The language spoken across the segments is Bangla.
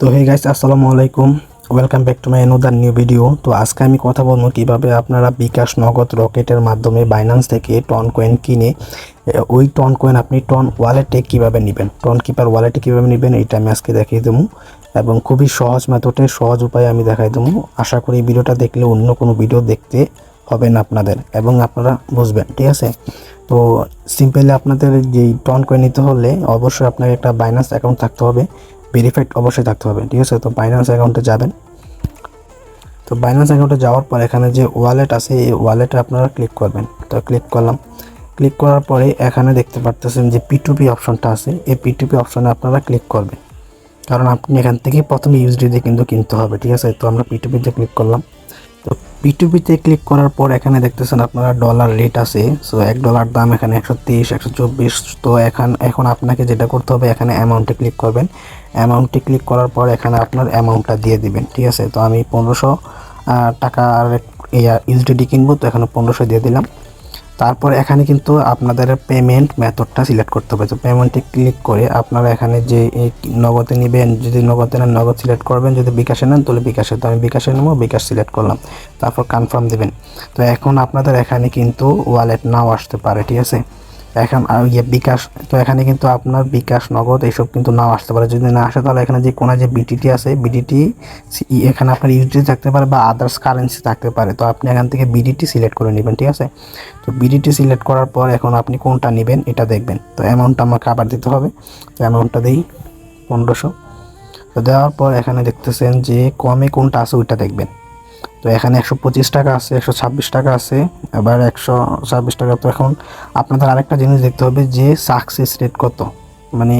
তো হে গাইস আসসালামু আলাইকুম। Welcome back to my another new video তো আজকে আমি কথা বলব কীভাবে আপনারা বিকাশ নগদ রকেটের মাধ্যমে বাইন্যান্স থেকে টন কয়েন কিনে ওই টন কয়েন আপনি টন ওয়ালেটে কীভাবে নেবেন? টন কিপার ওয়ালেটে কীভাবে নেবেন? এটা আমি আজকে দেখিয়ে দেবো। এবং খুবই সহজ মেথডে সহজ উপায়ে আমি দেখাই দেবো। আশা করি ভিডিওটা দেখলে অন্য কোনো ভিডিও দেখতে হবে না আপনাদের, এবং আপনারা বুঝবেন, ঠিক আছে? তো সিম্পলি আপনাদের যেই টন কয়েন নিতে হলে অবশ্যই আপনাকে একটা বাইন্যান্স অ্যাকাউন্ট থাকতে হবে। ভেরিফাইড অবশ্যই থাকতে হবে, ঠিক আছে? তো বাইন্যান্স অ্যাকাউন্টে যাবেন। তো বাইন্যান্স অ্যাকাউন্টে যাওয়ার পর এখানে যে ওয়ালেট আছে, এই ওয়ালেটে আপনারা ক্লিক করবেন। তো ক্লিক করলাম। ক্লিক করার পরে এখানে দেখতে পারতেছেন যে পিটুপি অপশনটা আছে। এই পিটুপি অপশনে আপনারা ক্লিক করবেন। কারণ আপনি এখান থেকেই প্রথমে ইউজডিতে কিন্তু কিনতে হবে, ঠিক আছে? তো আমরা পিটুপিতে ক্লিক করলাম। পিটুপিতে ক্লিক করার পর এখানে দেখতেছেন আপনারা ডলার রেট আছে। সো এক ডলার দাম এখানে একশো তেইশ একশো চব্বিশ। তো এখন এখন আপনাকে যেটা করতে হবে, এখানে অ্যামাউন্টে ক্লিক করবেন। অ্যামাউন্টে ক্লিক করার পর এখানে আপনার অ্যামাউন্টটা দিয়ে দিবেন, ঠিক আছে? তো আমি পনেরোশো টাকার ইউএসডিটি কিনবো, তো এখানে পনেরোশো দিয়ে দিলাম। তারপর এখানে কিন্তু আপনাদের পেমেন্ট মেথডটা সিলেক্ট করতে হবে। তো পেমেন্টে ক্লিক করে আপনারা এখানে যে নগদে নেবেন, যদি নগদে নেন, নগদ সিলেক্ট করবেন। যদি বিকাশে নেন, তাহলে বিকাশে। তো আমি বিকাশে নেব, বিকাশ সিলেক্ট করলাম। তারপর কনফার্ম দেবেন। তো এখন আপনাদের এখানে কিন্তু ওয়ালেট নাও আসতে পারে, ঠিক আছে? এখন ইয়ে বিকাশ, তো এখানে কিন্তু আপনার বিকাশ নগদ এইসব কিন্তু নাও আসতে পারে। যদি না আসে তাহলে এখানে যে কোনো যে বিটিটি আছে বিডিটি এখানে আপনার ইউডিটি থাকতে পারে বা আদার্স কারেন্সি থাকতে পারে। তো আপনি এখান থেকে বিডিটি সিলেক্ট করে নেবেন, ঠিক আছে? তো বিডিটি সিলেক্ট করার পর এখন আপনি কোনটা নেবেন এটা দেখবেন। তো অ্যামাউন্টটা আমাকে আবার দিতে হবে। তো অ্যামাউন্টটা দিই পনেরোশো। তো দেওয়ার পর এখানে দেখতেছেন যে কমে কোনটা আছে ওইটা দেখবেন। তো এখানে একশো পঁচিশ টাকা আছে, একশো ছাব্বিশ টাকা আছে। এবার একশো ছাব্বিশ টাকা তো এখন আপনাদের আরেকটা জিনিস দেখতে হবে যে সাকসেস রেট কত। মানে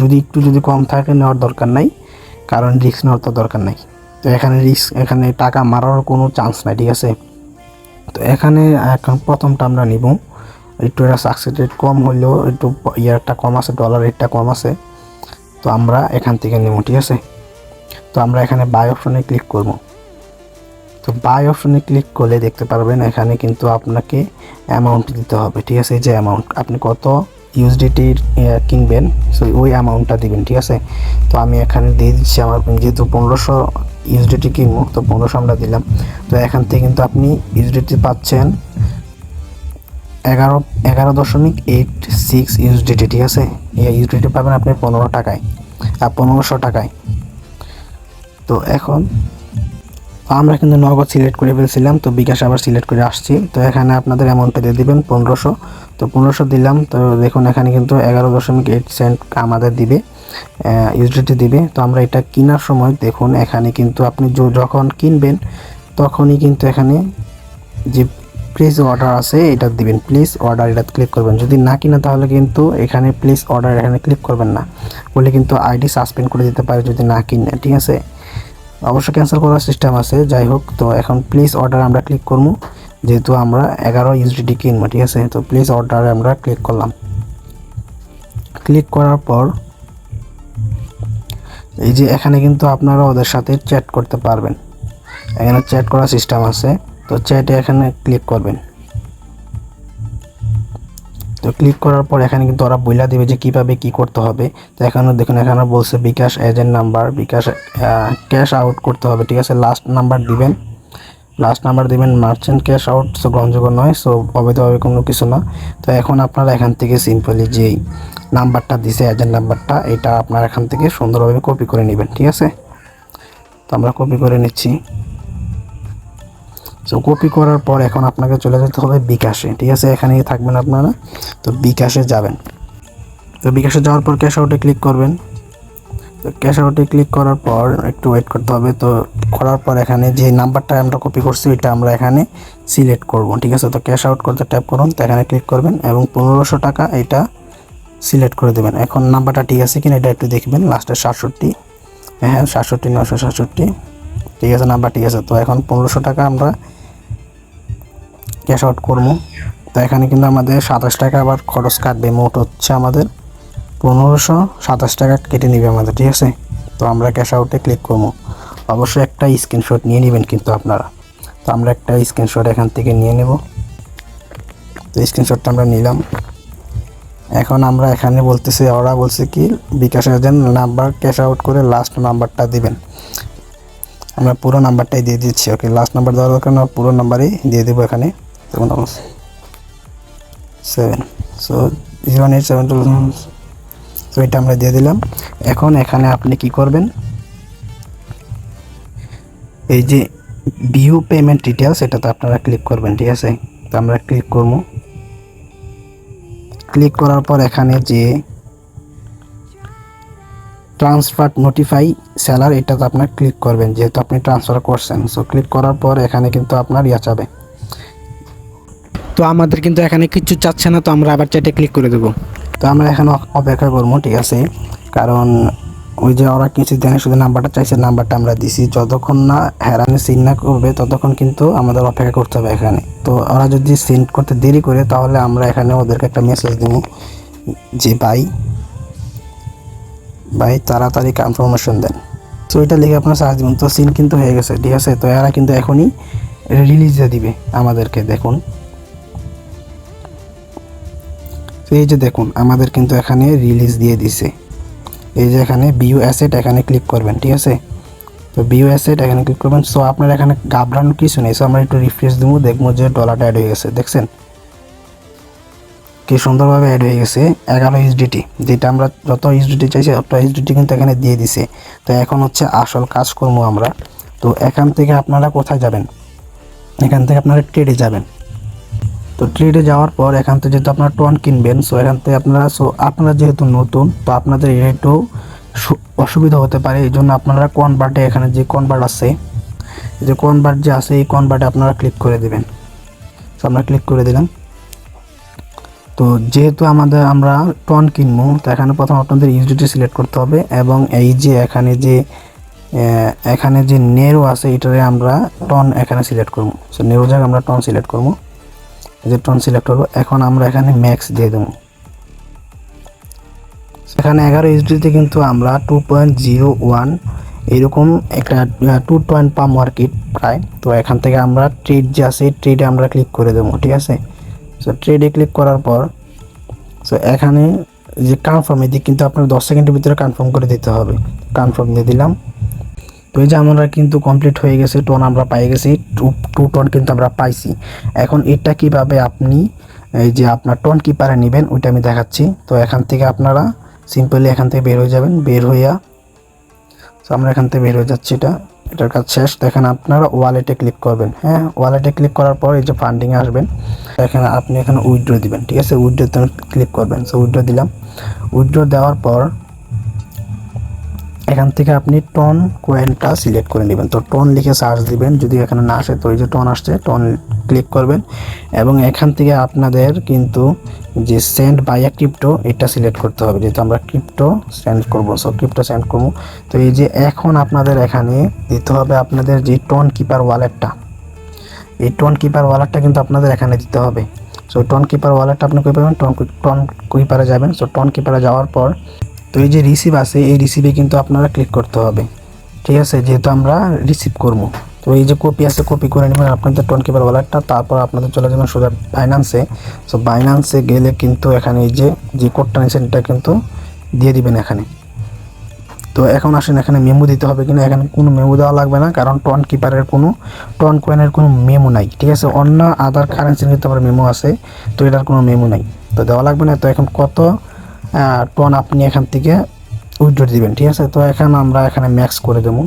যদি একটু যদি কম থাকে নেওয়ার দরকার নাই, কারণ রিস্ক নেওয়ার তো দরকার নাই। তো এখানে রিস্ক এখানে টাকা মারার কোনো চান্স নাই, ঠিক আছে? তো এখানে এখন প্রথমটা আমরা নিব। একটু এটা সাকসেস রেট কম হলেও একটু ইয়ারটা কম আছে ডলার রেটটা কম আছে। তো আমরা এখান থেকে নেব, ঠিক আছে? তো আমরা এখানে বাই অপশনে ক্লিক করব। তো বাই অপশনে ক্লিক করলে দেখতে পারবেন এখানে কিন্তু আপনাকে অ্যামাউন্ট দিতে হবে, ঠিক আছে? যে অ্যামাউন্ট আপনি কত ইউএসডিটির কিনবেন সো ওই অ্যামাউন্টটা দিবেন, ঠিক আছে? তো আমি এখানে দিয়ে দিচ্ছি আমার, যেহেতু পনেরোশো ইউএসডিটি কিনবো, তো পনেরোশো আমরা দিলাম। তো এখান থেকে কিন্তু আপনি ইউএসডিটি পাচ্ছেন এগারো এগারো দশমিক এইট সিক্স ইউএসডিটি ঠিক আছে? এই ইউএসডিটি পাবেন আপনি পনেরো টাকায় আর পনেরোশো টাকায়। তো এখন আমরা কিন্তু নগদ সিলেক্ট করে ফেলছিলাম, তো বিকাশ আবার সিলেক্ট করে আসছি। তো এখানে আপনাদের অ্যামাউন্টটা দিয়ে দিবেন, পনেরোশো। তো পনেরোশো দিলাম, তো দেখুন এখানে কিন্তু এগারো দশমিক এইট সেন্ট আমাদের দিবে ইউজিটি দিবে। তো আমরা এটা কেনার সময় দেখুন এখানে কিন্তু আপনি যখন কিনবেন, তখনই কিন্তু এখানে যে প্লিজ অর্ডার আছে, এটা দিবেন। প্লিজ অর্ডার এটা ক্লিক করবেন। যদি না কিনা তাহলে কিন্তু এখানে প্লিজ অর্ডার এখানে ক্লিক করবেন না। বলে কিন্তু আইডি সাসপেন্ড করে দিতে পারে যদি না কিনে ঠিক আছে? অবশ্য ক্যান্সেল করার সিস্টেম আছে যাই হোক তো এখন প্লিজ অর্ডার আমরা ক্লিক করব। যেহেতু আমরা এগারো ইউজিডি কিনবো, ঠিক আছে? তো প্লিজ অর্ডারে আমরা ক্লিক করলাম। ক্লিক করার পর, এই যে এখানে কিন্তু আপনারা ওদের সাথে চ্যাট করতে পারবেন। এখানে চ্যাট করার সিস্টেম আছে, তো চ্যাটে এখানে ক্লিক করবেন। তো ক্লিক করার পর এখানে কিন্তু ওরা বইলা দিবে যে কীভাবে কি করতে হবে। তো এখানে দেখুন, এখানে বলছে bKash agent number bKash cash out করতে হবে, ঠিক আছে? লাস্ট নাম্বার দিবেন। লাস্ট নাম্বার দিবেন মার্চেন্ট ক্যাশ আউট সো গ্রহণযোগ্য নয় সো অবৈধভাবে কোনো কিছু না। তো এখন আপনারা এখান থেকে সিম্পলি যেই নাম্বারটা দিছে এজেন্ট নাম্বারটা এটা আপনারা এখান থেকে সুন্দরভাবে কপি করে নেবেন, ঠিক আছে? তো আমরা কপি করে নিচ্ছি। সো কপি করার পর এখন আপনাকে চলে যেতে হবে বিকাশে, ঠিক আছে? এখানেই থাকবেন আপনারা। তো বিকাশে যাবেন। তো বিকাশে যাওয়ার পর ক্যাশ আউটে ক্লিক করবেন। তো ক্যাশ আউটে ক্লিক করার পর একটু ওয়েট করতে হবে। তো করার পর এখানে যে নাম্বারটা আমরা কপি করছি, ওইটা আমরা এখানে সিলেক্ট করব, ঠিক আছে? তো ক্যাশ আউট করতে ট্যাপ করুন, তো এখানে ক্লিক করবেন এবং পনেরোশো টাকা এটা সিলেক্ট করে দেবেন। এখন নাম্বারটা ঠিক আছে কিনা এটা একটু দেখবেন। লাস্টে সাতষট্টি। হ্যাঁ সাতষট্টি নশো সাতষট্টি। ঠিক আছে নাম্বার ঠিক আছে। তো এখন পনেরোশো টাকা আমরা ক্যাশ আউট করব। তো এখানে কিন্তু আমাদের সাতাশ টাকা আবার খরচ কাটবে, মোট হচ্ছে আমাদের পনেরোশো সাতাশ টাকা কেটে নিবে আমাদের, ঠিক আছে? তো আমরা ক্যাশ আউটে ক্লিক করব। অবশ্যই একটা স্ক্রিনশট নিয়ে নেবেন কিন্তু আপনারা। তো আমরা একটা স্ক্রিনশট এখান থেকে নিয়ে নেব। তো স্ক্রিনশটটা আমরা নিলাম। এখন আমরা এখানে বলতেছি, ওরা বলছে কি বিকাশের জন্য নাম্বার ক্যাশ আউট করে লাস্ট নাম্বারটা দিবেন। আমরা পুরো নাম্বারটাই দিয়ে দিচ্ছি, ওকে? লাস্ট নাম্বার দেওয়ার দরকার পুরো নাম্বারই দিয়ে দেবো এখানে। দেখুন seven so zero eight seven two তো এটা আমরা দিয়ে দিলাম। এখন এখানে আপনি এই যে ভিউ পেমেন্ট ডিটেলস এটাতে আপনারা ক্লিক করবেন, ঠিক আছে? তো আমরা ক্লিক করব। ক্লিক করার পর এখানে যে ট্রান্সফার নোটিফাই সেলার এটাতে আপনার ক্লিক করবেন, যেহেতু আপনি ট্রান্সফার করছেন। সো ক্লিক করার পর এখানে কিন্তু আপনার ইয়া যাবে তো আমাদের কিন্তু এখানে কিছু চাচ্ছে না, তো আমরা আবার চ্যাটে ক্লিক করে দেবো। তো আমরা এখন অপেক্ষা করব, ঠিক আছে? কারণ ওই যে ওরা কিছু দেয় শুধু নাম্বারটা চাইছে, নাম্বারটা আমরা দিছি। যতক্ষণ না হ্যারানি সিন না করবে, ততক্ষণ কিন্তু আমাদের অপেক্ষা করতে হবে এখানে। তো ওরা যদি সেন্ড করতে দেরি করে, তাহলে আমরা এখানে ওদেরকে একটা মেসেজ দিব যে, ভাই ভাই, তাড়াতাড়ি কনফার্মেশন দেন। তো এটা লিখে আপনার সার্চ দিবেন। তো সিন কিন্তু হয়ে গেছে, ঠিক আছে? তো এরা কিন্তু এখনই রিলিজ দিবে আমাদেরকে, দেখুন। তো এই যে দেখুন, আমাদের কিন্তু এখানে রিলিজ দিয়ে দিছে। এই যে এখানে বিউ অ্যাসেট এখানে ক্লিক করবেন, ঠিক আছে? তো বিউ অ্যাসেট এখানে ক্লিক করবেন। সো আপনার এখানে ঘাবড়ানোর কিছু নেই। সো আমরা একটু রিফ্রেশ দেবো, দেখব যে ডলারটা অ্যাড হয়ে গেছে, দেখছেন? কি সুন্দরভাবে অ্যাড হয়ে গেছে। এগারো এইচডিটি যেটা আমরা যত এইচডিটি চাইছি তত এইচডিটি কিন্তু এখানে দিয়ে দিছে। তো এখন হচ্ছে আসল কাজ করব আমরা। তো এখান থেকে আপনারা কোথায় যাবেন? এখান থেকে আপনারা ট্রেডে যাবেন। তো ট্রেডে যাওয়ার পর এখান থেকে যেহেতু আপনারা টন কিনবেন সো এখান থেকে আপনারা সো আপনারা যেহেতু নতুন, তো আপনাদের একটু অসুবিধা হতে পারে। এই জন্য আপনারা কনভার্টে এখানে যে কনভার্ট আছে যে কনভার্ট যে আছে, এই কনভার্টে আপনারা ক্লিক করে দেবেন। তো আমরা ক্লিক করে দিলাম। তো যেহেতু আমাদের, আমরা টন কিনবো, তো এখানে প্রথম আপনাদের ইউজিটি সিলেক্ট করতে হবে, এবং এই যে এখানে যে এখানে যে নেরো আছে, এটারে আমরা টন এখানে সিলেক্ট করব। সো নেরো জায়গায় আমরা টন সিলেক্ট করব। যে টন সিলেক্ট করব। এখন আমরা এখানে ম্যাক্স দিয়ে দেবো। এখানে এগারো এইচডিতে কিন্তু আমরা টু পয়েন্ট জিরো ওয়ান এরকম একটা টু পয়েন্ট পাম মার্কেট প্রায় তো এখান থেকে আমরা ট্রেড যে আছে ট্রেডে আমরা ক্লিক করে দেবো, ঠিক আছে? সো ট্রেডে ক্লিক করার পর সো এখানে যে কনফার্ম এদিকে কিন্তু আপনার দশ সেকেন্ডের ভিতরে কনফার্ম করে দিতে হবে। কনফার্ম দিয়ে দিলাম। তো যে আমরা কিন্তু কমপ্লিট হয়ে গেছে টোন আমরা পাই গেছি টু টু টোন কিন্তু আমরা পাইছি। এখন এটা কীভাবে আপনি, এই যে আপনার টোন কিপারে নেবেন, ওইটা আমি দেখাচ্ছি। তো এখান থেকে আপনারা সিম্পলি এখান থেকে বের হয়ে যাবেন, বের হইয়া তো আমরা এখান থেকে বের হয়ে যাচ্ছি এটা। এটার কাজ শেষ। দেখেন আপনারা ওয়ালেটে ক্লিক করবেন হ্যাঁ? ওয়ালেটে ক্লিক করার পর এই যে ফান্ডিংয়ে আসবেন এখানে আপনি এখানে উইথড্র দিবেন, ঠিক আছে? উইথড্রোতে ক্লিক করবেন সো উইথড্র দিলাম। উইথড্র দেওয়ার পর এখান থেকে আপনি টন কয়েনটা সিলেক্ট করে নেবেন। তো টন লিখে সার্চ দিবেন। যদি এখানে না আসে, তো এই যে টন আসছে টন ক্লিক করবেন। এবং এখান থেকে আপনাদের কিন্তু যে সেন্ড বাই ক্রিপ্টো এটা সিলেক্ট করতে হবে। যেহেতু আমরা ক্রিপ্টো সেন্ড করব সো ক্রিপ্টো সেন্ড করব। তো এই যে এখন আপনাদের এখানে দিতে হবে আপনাদের যে টন কিপার ওয়ালেটটা এই টন কিপার ওয়ালেটটা কিন্তু আপনাদের এখানে দিতে হবে। সো টন কিপার ওয়ালেটটা আপনি কই পাবেন? টন টোন কিপারে যাবেন। সো টন কিপারে যাওয়ার পর তো এই যে রিসিভ আছে, এই রিসিভে কিন্তু আপনারা ক্লিক করতে হবে। ঠিক আছে? যেহেতু আমরা রিসিভ করব। তো এই যে কপি আছে কপি করে নেবেন আপনাদের টোন কিপার ওয়ালেটটা তারপর আপনাদের চলে যাবেন সোজা বাইন্যান্সে সো বাইন্যান্সে গেলে কিন্তু এখানে এই যে যে কোডটা নিয়েছেন, এটা কিন্তু দিয়ে দিবেন এখানে। তো এখন আসেন, এখানে মেমো দিতে হবে কিনা? এখানে কোনো মেমো দেওয়া লাগবে না, কারণ টন কিপারের কোনো টন কয়েনের কোনো মেমো নাই। ঠিক আছে? অন্য আদার কারেন্সির কিন্তু আমার মেমো আছে, তো এটার কোনো মেমো নাই। তো দেওয়া লাগবে না। তো এখন কত টন আপনি এখান থেকে উইথড্র দিবেন, ঠিক আছে? তো এখন আমরা এখানে ম্যাক্স করে দেবো।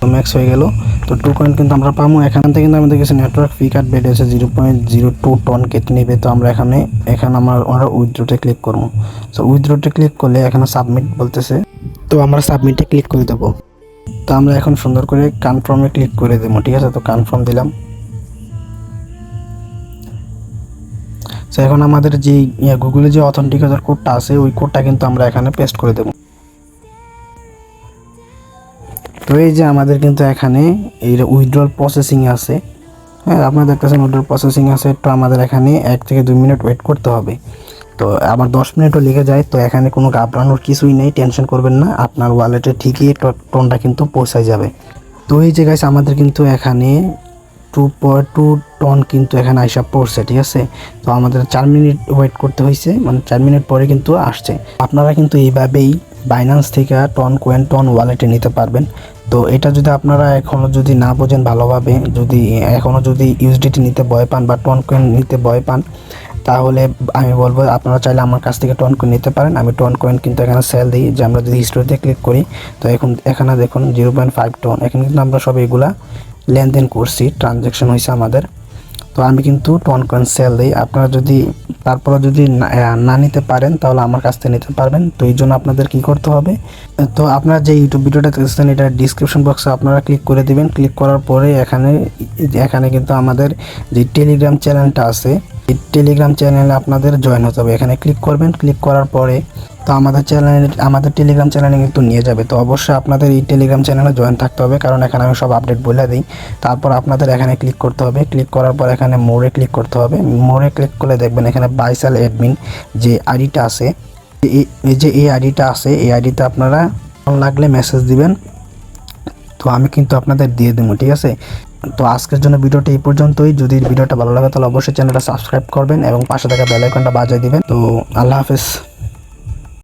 তো ম্যাক্স হয়ে গেল। তো টু কয়েন কিন্তু আমরা পাবো। এখান থেকে কিন্তু আমাদের কাছে নেটওয়ার্ক ফি কার্ড বেড়ে আছে zero point zero two ton কেটে নেবে। তো আমরা এখানে এখানে আমরা আমরা উইথড্রোতে ক্লিক করব। তো উইথড্রোতে ক্লিক করলে এখানে সাবমিট বলতেছে। তো আমরা সাবমিটে ক্লিক করে দেবো। তো আমরা এখন সুন্দর করে কনফার্মে ক্লিক করে দেবো, ঠিক আছে? তো কনফার্ম দিলাম। তো এখন আমাদের যে গুগলে যে অথেন্টিকেটর কোডটা আছে, ওই কোডটা কিন্তু আমরা এখানে পেস্ট করে দেবো। তো এই যে আমাদের কিন্তু এখানে এই উইথড্রল প্রসেসিং আছে। হ্যাঁ আপনার দেখতেছেন উইথড্রল প্রসেসিং আছে, তো আমাদের এখানে এক থেকে দুই মিনিট ওয়েট করতে হবে। তো আবার দশ মিনিটও লেগে যায়, তো এখানে কোনো ঘাবড়ানোর কিছুই নেই টেনশন করবেন না, আপনার ওয়ালেটে ঠিকই টোনটা কিন্তু পৌঁছায় যাবে। তো এই যে আমাদের কিন্তু এখানে টু টু টন কিন্তু এখানে আইসা পড়ছে, ঠিক আছে? তো আমাদের চার মিনিট ওয়েট করতে হয়েছে মানে চার মিনিট পরে কিন্তু আসছে। আপনারা কিন্তু এইভাবেই বাইন্যান্স থেকে টন কোয়েন টন ওয়ালেটে নিতে পারবেন। তো এটা যদি আপনারা এখনও যদি না বোঝেন ভালোভাবে, যদি এখনও যদি ইউএসডিটি নিতে ভয় পান বা টন কোয়েন নিতে ভয় পান, তাহলে আমি বলব আপনারা চাইলে আমার কাছ থেকে টন কয়েন নিতে পারেন। আমি টন কয়েন কিন্তু এখানে সেল দিই, যে আমরা যদি হিস্টোরিতে ক্লিক করি, তো এখন এখানে দেখুন জিরো পয়েন্ট ফাইভ টন এখানে কিন্তু আমরা সব এগুলা লেনদেন করছি ট্রানজ্যাকশন হয়েছে আমাদের। তো আমি কিন্তু টন কয়েন সেল দিই। আপনারা যদি তারপরে যদি না নিতে পারেন, তাহলে আমার কাছ থেকে নিতে পারবেন। তো এই জন্য আপনাদের কি করতে হবে? তো আপনারা যে ইউটিউব ভিডিওটা দেখছেন এটা ডিসক্রিপশন বক্সে আপনারা ক্লিক করে দিবেন। ক্লিক করার পরে এখানে এখানে কিন্তু আমাদের যে টেলিগ্রাম চ্যানেলটা আছে, এই টেলিগ্রাম চ্যানেলে আপনাদের জয়েন হতে হবে। এখানে ক্লিক করবেন। ক্লিক করার পরে তো আমাদের চ্যানেলে আমাদের টেলিগ্রাম চ্যানেলে কিন্তু নিয়ে যাবে। তো অবশ্যই আপনাদের এই টেলিগ্রাম চ্যানেলে জয়েন থাকতে হবে, কারণ এখানে আমি সব আপডেট বলে দিই। তারপর আপনাদের এখানে ক্লিক করতে হবে। ক্লিক করার পর এখানে মোড়ে ক্লিক করতে হবে। মোড়ে ক্লিক করলে দেখবেন এখানে বাইসাল অ্যাডমিন যে আইডিটা আছে, এই- যে এই আইডিটা আছে, এই আইডিতে আপনারা লাগলে মেসেজ দিবেন। তো আমি কিন্তু আপনাদের দিয়ে দেবো, ঠিক আছে? তো আজকের জন্য ভিডিওটা এই পর্যন্তই। যদি ভিডিওটা ভালো লাগে তাহলে অবশ্যই চ্যানেলটা সাবস্ক্রাইব করবেন এবং পাশে থাকা বেল আইকনটা বাজিয়ে দিবেন। তো আল্লাহ হাফেজ।